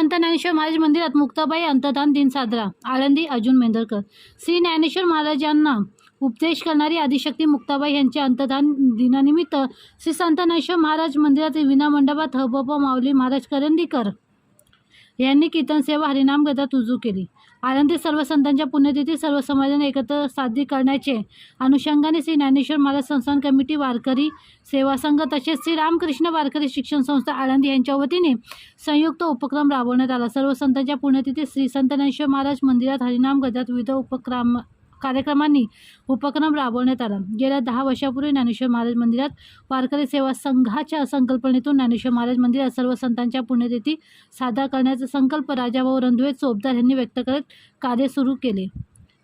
संत ज्ञानेश्वर महाराज मंदिरात मुक्ताबाई अंतदान दिन साजरा. आळंदी अर्जुन मेंदरकर श्री ज्ञानेश्वर महाराजांना उपदेश करणारी आदिशक्ती मुक्ताबाई यांच्या अंतदान दिनानिमित्त श्री संत ज्ञानेश्वर महाराज मंदिरातील विना मंडपात हबप माऊली महाराज करंदीकर यांनी कीर्तन सेवा हरिनाम गदात रुजू केली. आनंदी सर्व संतांच्या पुण्यतिथी सर्व समाजाने एकत्र साजरी करण्याचे अनुषंगाने श्री ज्ञानेश्वर महाराज संस्थान कमिटी वारकरी सेवा संघ तसेच श्री रामकृष्ण वारकरी शिक्षण संस्था आळंदी यांच्या वतीने संयुक्त उपक्रम राबवण्यात आला. सर्व संतांच्या पुण्यतिथी श्री संत ज्ञानेश्वर महाराज मंदिरात हरिनाम गदात विविध उपक्रम कार्यक्रमांनी उपक्रम राबवण्यात आला. गेल्या दहा वर्षापूर्वी ज्ञानेश्वर महाराज मंदिरात वारकरी सेवा संघाच्या संकल्पनेतून ज्ञानेश्वर महाराज मंदिरात सर्व संतांच्या पुण्यतिथी साजरा करण्याचा संकल्प राजाभाऊ रणधुवे चोपदार यांनी व्यक्त करत कार्य सुरू केले.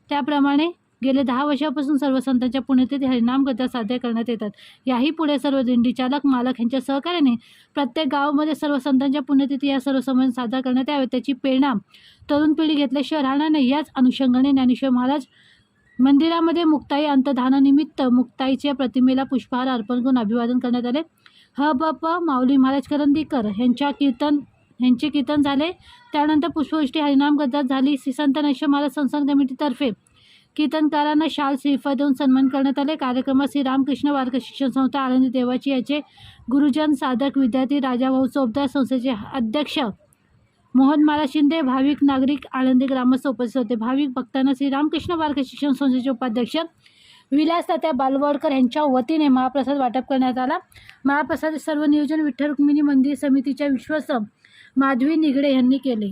त्याप्रमाणे गेले दहा वर्षापासून सर्व संतांच्या पुण्यतिथी हरिनाम साध्य करण्यात येतात. याही पुढे सर्व दिंडी चालक मालक यांच्या सहकार्याने प्रत्येक गावामध्ये सर्व संतांच्या पुण्यतिथी या सर्व समाज साजरा करण्यात यावे त्याची प्रेरणा तरुण पिढी घेतल्याशिवाय राहणार नाही. याच अनुषंगाने ज्ञानेश्वर महाराज मंदिरामध्ये मुक्ताई अंतधानानिमित्त मुक्ताईच्या प्रतिमेला पुष्पहार अर्पण करून अभिवादन करण्यात आले. ह ब प माऊली महाराज करंदीकर यांच्या कीर्तन यांचे कीर्तन झाले. त्यानंतर पुष्पवृष्टी हरिनाम गद्दात झाली. श्री संत महाराज संस्थान कमिटीतर्फे कीर्तनकारांना शाल श्रीफळ देऊन सन्मान करण्यात आले. कार्यक्रमात श्री रामकृष्ण वारक शिक्षण संस्था आळंदी देवाची याचे गुरुजन साधक विद्यार्थी राजाभाऊ चोपदार संस्थेचे अध्यक्ष मोहन माला शिंदे भाविक नागरिक आळंदी ग्रामस्थ उपस्थित होते. भाविक भक्तांना श्री रामकृष्ण बालक शिक्षण संस्थेचे उपाध्यक्ष विलास तात्या बालवडकर यांच्या वतीने महाप्रसाद वाटप करण्यात आला. महाप्रसाद सर्व नियोजन विठ्ठल रुक्मिणी मंदिर समितीच्या विश्वस्त माधवी निगडे यांनी केले.